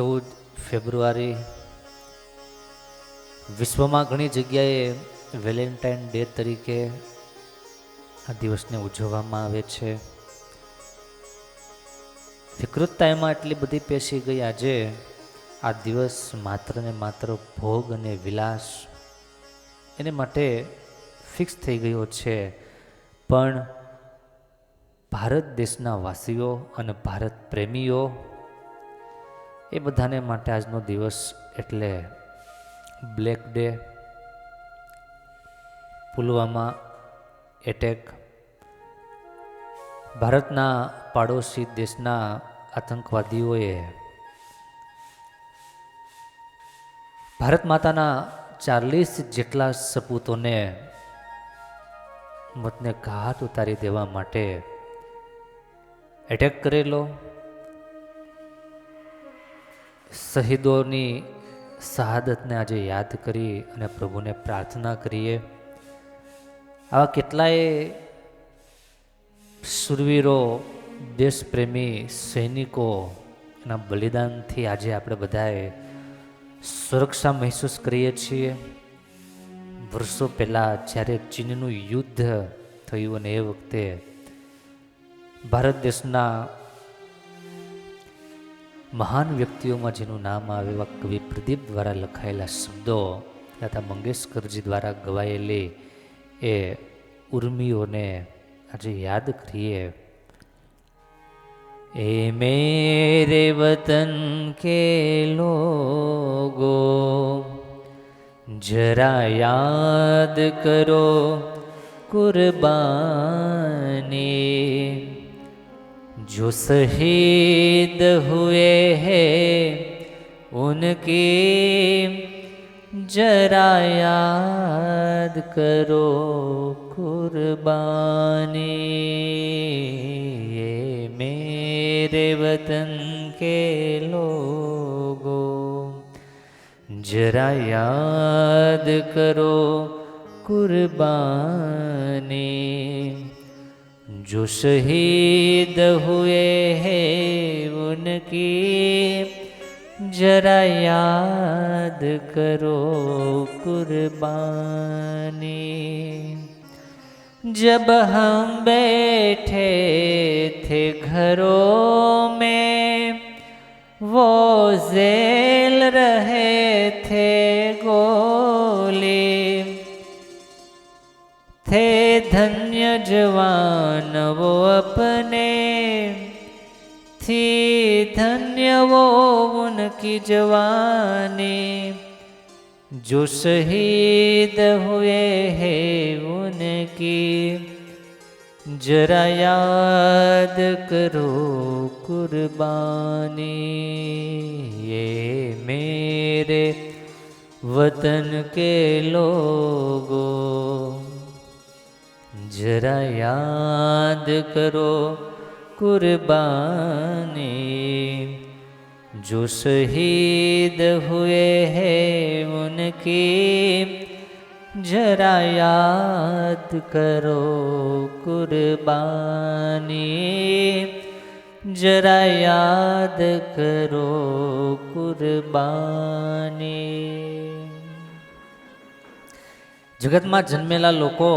ચૌદ ફેબ્રુઆરી વિશ્વમાં ઘણી જગ્યાએ વેલેન્ટાઇન ડે તરીકે આ દિવસને ઉજવવામાં આવે છે. વિકૃતતા એમાં એટલી બધી પેશી ગઈ આજે આ દિવસ માત્ર ને માત્ર ભોગ અને વિલાસ એને માટે ફિક્સ થઈ ગયો છે. પણ ભારત દેશના વાસીઓ અને ભારત પ્રેમીઓ એ બધાને માટે આજનો દિવસ એટલે બ્લેક ડે, પુલવામા એટેક. ભારતના પાડોશી દેશના આતંકવાદીઓએ ભારત માતાના ચાલીસ જેટલા સપૂતોને મતને ઘાત ઉતારી દેવા માટે એટેક કરેલો. શહીદોની શહાદતને આજે યાદ કરી અને પ્રભુને પ્રાર્થના કરીએ. આવા કેટલાય સુરવીરો, દેશપ્રેમી, સૈનિકો એના બલિદાનથી આજે આપણે બધાએ સુરક્ષા મહેસૂસ કરીએ છીએ. વર્ષો પહેલાં જ્યારે ચીનનું યુદ્ધ થયું અને એ વખતે ભારત દેશના મહાન વ્યક્તિઓમાં જેનું નામ આવે એવા કવિ પ્રદીપ દ્વારા લખાયેલા શબ્દો તથા મંગેશકરજી દ્વારા ગવાયેલી એ ઉર્મિઓને આજે યાદ કરીએ એ મેરે વતન કે લોગો જરા યાદ કરો कुर्बानी जो शहीद हुए हैं, उनकी जरा याद करो कुर्बानी। ये मेरे वतन के लोगों, जरा याद करो कुर्बानी। जो शहीद हुए हैं उनकी जरा याद करो कुर्बानी। जब हम बैठे थे घरों में, वो जेल रहे थे गोली। थे धन्य जवान वो अपने थी धन्य वो उनकी जवानी जो शहीद हुए हैं उनकी जरा याद करो कुर्बानी ये मेरे वतन के लोगों जरा याद करो कुर्बानी जो शहीद हुए हैं उनकी जरा याद करो कुर्बानी जरा याद करो कुर्बानी જગતમાં જન્મેલા લોકો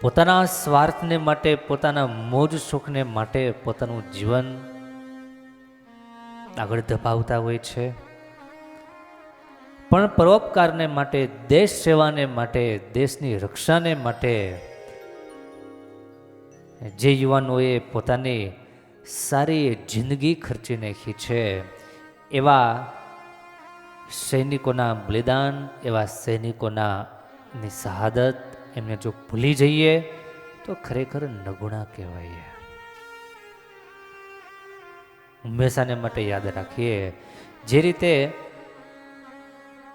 પોતાના સ્વાર્થને માટે, પોતાના મોજ શોખને માટે પોતાનું જીવન આગળ ધપાવતા હોય છે. પણ પરોપકારને માટે, દેશ સેવાને માટે, દેશની રક્ષાને માટે જે યુવાનોએ પોતાની સારી જિંદગી ખર્ચી નાખી છે, એવા સૈનિકોના બલિદાન, એવા સૈનિકોના શહાદત એમને જો ભૂલી જઈએ, તો ખરેખર નગુણા કહેવાય હંમેશાને માટે યાદ રાખીએ, જે રીતે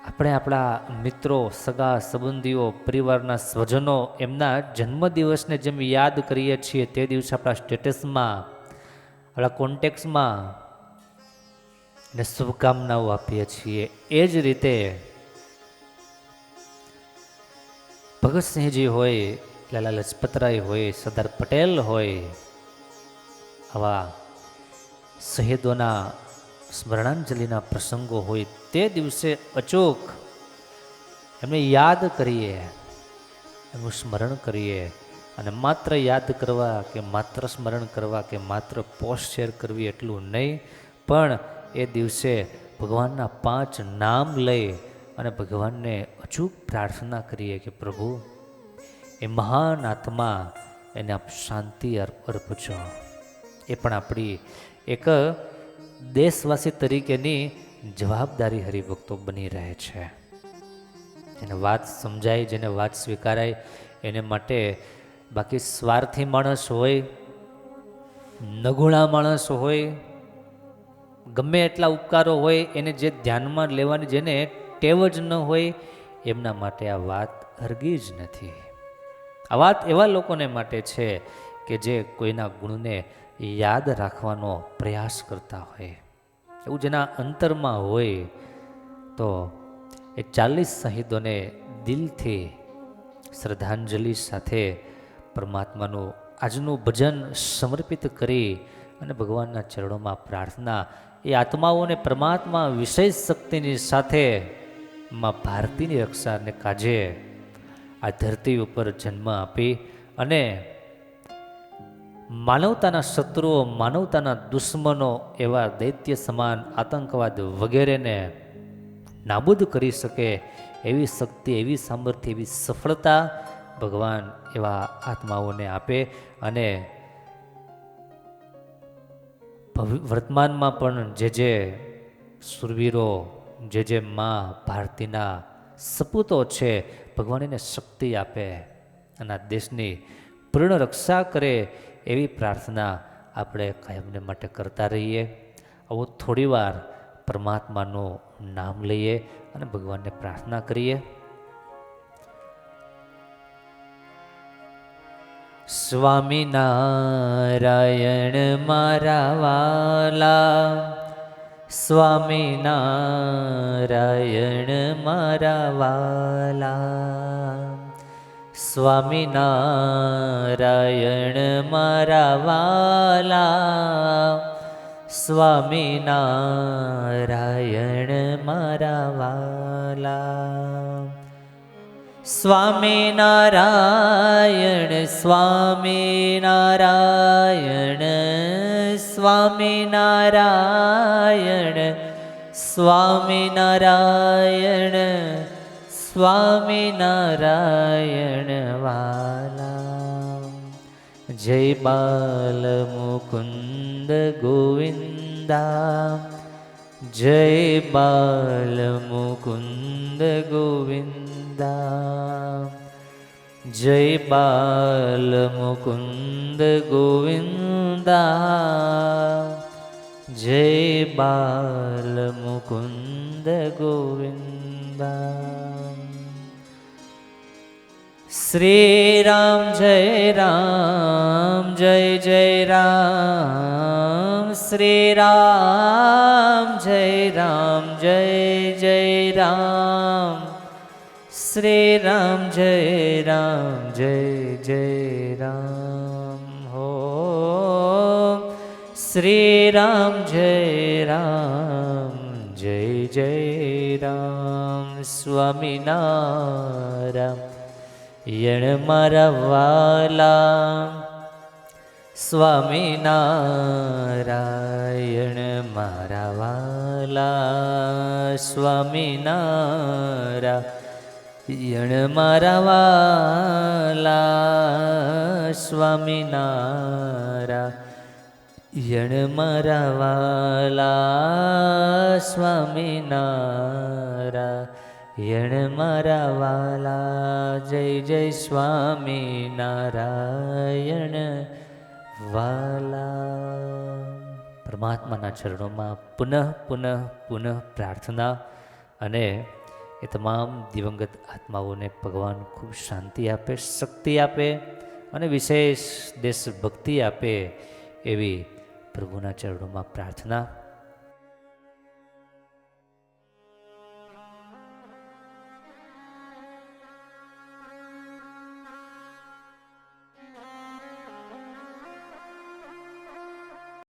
આપણે આપણા મિત્રો, સગા, સંબંધીઓ, પરિવારના સ્વજનો એમના જન્મદિવસને જેમ યાદ કરીએ છીએ, તે દિવસે આપણા સ્ટેટસમાં, આપણા કોન્ટેક્સમાં ને શુભકામનાઓ આપીએ છીએ. એ જ રીતે ભગતસિંહજી હોય, લાલા લજપતરાય હોય, સરદાર પટેલ હોય, આવા શહીદોના સ્મરણાંજલિના પ્રસંગો હોય, તે દિવસે અચૂક એમને યાદ કરીએ એનું સ્મરણ કરીએ અને માત્ર યાદ કરવા કે માત્ર સ્મરણ કરવા કે માત્ર પોસ્ટ શેર કરવી એટલું નહીં, પણ એ દિવસે ભગવાનના પાંચ નામ લઈ અને ભગવાનને અચૂક પ્રાર્થના કરીએ કે પ્રભુ, એ મહાન આત્મા એને આપ શાંતિ અર્પ અર્પજો. એ પણ આપણી એક દેશવાસી તરીકેની જવાબદારી હરિભક્તો બની રહે છે. જેને વાત સમજાય, જેને વાત સ્વીકારાય, એને માટે બાકી સ્વાર્થી માણસ હોય, નગુણા માણસ હોય, ગમે એટલા ઉપકારો હોય, એને જે ધ્યાનમાં લેવાની, જેને ટેવ જ ન હોય, એમના માટે આ વાત હરગી જ નથી. આ વાત એવા લોકોને માટે છે કે જે કોઈના ગુણને યાદ રાખવાનો પ્રયાસ કરતા હોય. એવું જેના અંતરમાં હોય, તો એ ચાલીસ શહીદોને દિલથી શ્રદ્ધાંજલિ સાથે પરમાત્માનું આજનું ભજન સમર્પિત કરી અને ભગવાનના ચરણોમાં પ્રાર્થના, એ આત્માઓને પરમાત્મા વિશેષ શક્તિની સાથે માં ભારતીની રક્ષાને કાજે આ ધરતી ઉપર જન્મ આપી અને માનવતાના શત્રુઓ, માનવતાના દુશ્મનો એવા દૈત્ય સમાન આતંકવાદ વગેરેને નાબૂદ કરી શકે એવી શક્તિ, એવી સામર્થ્ય, એવી સફળતા ભગવાન એવા આત્માઓને આપે અને વર્તમાનમાં પણ જે જે સુરવીરો જે જે મા ભારતીના સપૂતો છે, ભગવાન એને શક્તિ આપે અને દેશની પૂર્ણ રક્ષા કરે એવી પ્રાર્થના આપણે કાયમને માટે કરતા રહીએ. આવું થોડીવાર પરમાત્માનું નામ લઈએ અને ભગવાનને પ્રાર્થના કરીએ. સ્વામિનારાયણ મારા વાલા સ્વામિનારાયણ મારા વાલા. સ્વામિનારાયણ મારા વાલા. સ્વામિનારાયણ મારા વાલા. સ્વામિનારાયણ સ્વામિનારાયણ સ્વામિનારાયણ સ્વામિનારાયણ સ્વામિનારાયણ વાલા. જય બાલ મુકુંદ ગોવિંદા. જય બાલ મુકુંદ ગોવિંદા. જય બાલ મુકુંદ ગોવિંદા જય બાલ મુકુંદ ગોવિંદા શ્રી રામ જય રામ જય જય રામ શ્રી શ્રી રામ જય રામ, જય જય રામ હો શ્રી રામ જય રામ, જય જય રામ, સ્વામિનારાયણ. યણ મારા વાલા, સ્વામિનારાયણ મારા વાલા સ્વામિનારાયણ મારા વાલા સ્વામિનારાયણ મારા વાલા સ્વામિનારાયણ મારા વાલા જય જય સ્વામિનારાયણ વાલા. પરમાત્માના ચરણોમાં પુનઃ પુનઃ પુનઃ પ્રાર્થના અને એ તમામ દિવંગત આત્માઓને ભગવાન ખૂબ શાંતિ આપે, શક્તિ આપે અને વિશેષ દેશભક્તિ આપે એવી પ્રભુના ચરણોમાં પ્રાર્થના